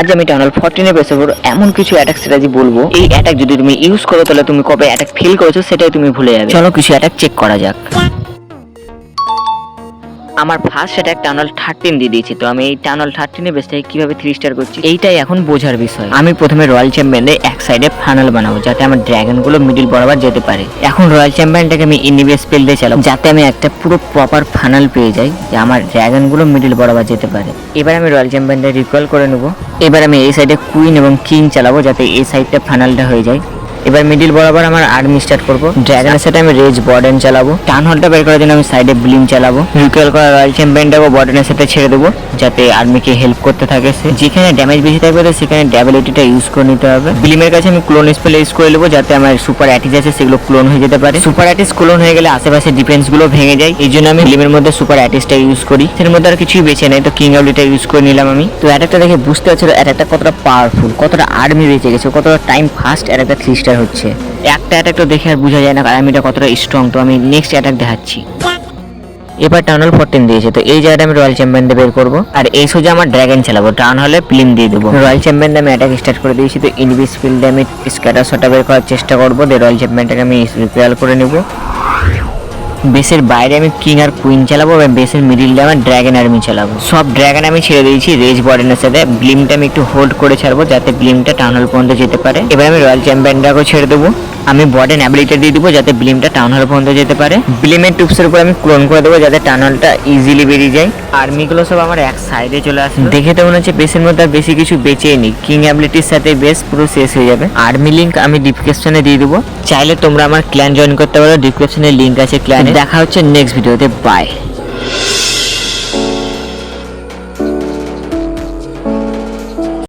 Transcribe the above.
আজ আমি টাউনাল ফর্টিনের পেসে পড়ো এমন কিছু অ্যাটাক স্ট্র্যাটেজি বলব। এই অ্যাটাক যদি তুমি ইউজ করো, তাহলে তুমি কবে অ্যাটাক ফেল করেছ, সেটাই তুমি ভুলে যাবে। চলো কিছু অ্যাটাক চেক করা যাক। আমার ফার্স্ট অ্যাটাক টানল থার্টিন দিয়ে দিয়েছি। তো আমি এই টানল থার্টিনের বেসটাকে কীভাবে থ্রি স্টার করছি? এইটাই এখন বোঝার বিষয়। আমি প্রথমে রয়্যাল চ্যাম্পিয়নে এক সাইডে ফানাল বানাবো যাতে আমার ড্রাগনগুলো মিডিল বরাবর যেতে পারে। এখন রয়্যাল চ্যাম্পিয়নটাকে আমি ইনিবে স্পেল দিয়ে চালাবো যাতে আমি একটা পুরো প্রপার ফানাল পেয়ে যাই যে আমার ড্রাগনগুলো মিডিল বরাবর যেতে পারে। এবার আমি রয়্যাল চ্যাম্পিয়নটা রিকল করে নেব। এবার আমি এই সাইডে কুইন এবং কিং চালাবো যাতে এই সাইডটা ফানালটা হয়ে যায়। এবার মিডিল বরাবর আমার আর্মি স্টার্ট করব। ড্রাগনের সাথে আমি রেজ বর্ডেন চালাবো। টান হলটা বের করার জন্য আমি সাইডে ব্লিম চালাবো। রিকোয়েল করা রয়্যাল চ্যাম্পিয়নটাকে বর্ডেনের সাথে ছেড়ে দেবো, যাতে আর্মিকে হেল্প করতে থাকে সে। যেখানে ড্যামেজ বেশি থাকবে তো সেখানে ড্যাবিলিটিটা ইউজ করে নিতে হবে। ব্লিমের কাছে আমি ক্লোন স্পেল ইউজ করে নেব, যাতে আমার সুপার অ্যাটিস আছে, সেগুলো ক্লোন হয়ে যেতে পারে। সুপার অ্যাটিস ক্লোন হয়ে গেলে আশেপাশে ডিফেন্সগুলো ভেঙে যায়। এই জন্য আমি ব্লিমের মধ্যে সুপার অ্যাটিসটা ইউজ করি। এর মধ্যে আর কিছুই বেছে নেই, তো কিং অবলিটা ইউজ করে নিলাম আমি। তো অ্যাটাকটা দেখে বুঝতে পারছিল অ্যাটাকটা কতটা পাওয়ারফুল কতটা আর্মি বেঁচে গেছে, কতটা টাইম ফাস্ট অ্যাটাকটা থ্রি স্টার হচ্ছে। একটা অ্যাটাক তো দেখে আর বোঝা যায় না আমি এটা কতটা স্ট্রং তো আমি নেক্সট অ্যাটাক দেখাচ্ছি। এবার টাউনাল ফোরটিন দিয়েছে, তো এই জায়গাটা আমি রয়্যাল চ্যাম্পিয়নটা বের করব। আর এই সোজা আমার ড্রাগন চালাবো টাউন হলে প্লিম দিয়ে দেবো। রয়্যাল চ্যাম্পিয়ন আমি অ্যাটাক স্টার্ট করে দিয়েছি, তো ইনভিস ফিল্ডে আমি স্ক্যাটার শটা বের করার চেষ্টা করব, দিয়ে রয়্যাল চ্যাম্পিয়নটাকে আমি রিপেয়ার করে নেব। বেসের বাইরে আমি কিং আর কুইন চালাবো এবং বেসের মিডিলটা আমার ড্র্যাগন আর্মি চালাবো। সব ড্র্যাগন আমি ছেড়ে দিয়েছি রেজ বর্ডেনের সাথে। ব্লিমটা আমি একটু হোল্ড করে ছাড়বো যাতে ব্লিমটা টানল পর্যন্ত যেতে পারে। এবার আমি রয়্যাল চ্যাম্পিয়নটাকেও ছেড়ে দেবো। আমি বর্ডেন অ্যাবিলিটি দিয়ে দিব যাতে ব্লিমটা টাউন হল পর্যন্ত যেতে পারে। ব্লিমের টুপসের উপর আমি ক্লোন করে দেবো যাতে টাউনলটা ইজিলি বেরিয়ে যায়। আর্মিগুলো সব আমার এক সাইডে চলে আসে দেখে তো মনে হচ্ছে বেসের মধ্যে আর বেশি কিছু বেঁচেই নি কিং অ্যাবিলিটির সাথে বেস পুরো শেষ হয়ে যাবে। আর্মি লিঙ্ক আমি ডিসক্রিপশনে দিয়ে দেবো। চাইলে তোমরা আমার ক্ল্যান জয়েন করতে পারো। ডিসক্রিপশনে লিঙ্ক আছে ক্ল্যানে দেখা হচ্ছে নেক্সট ভিডিওতে বাই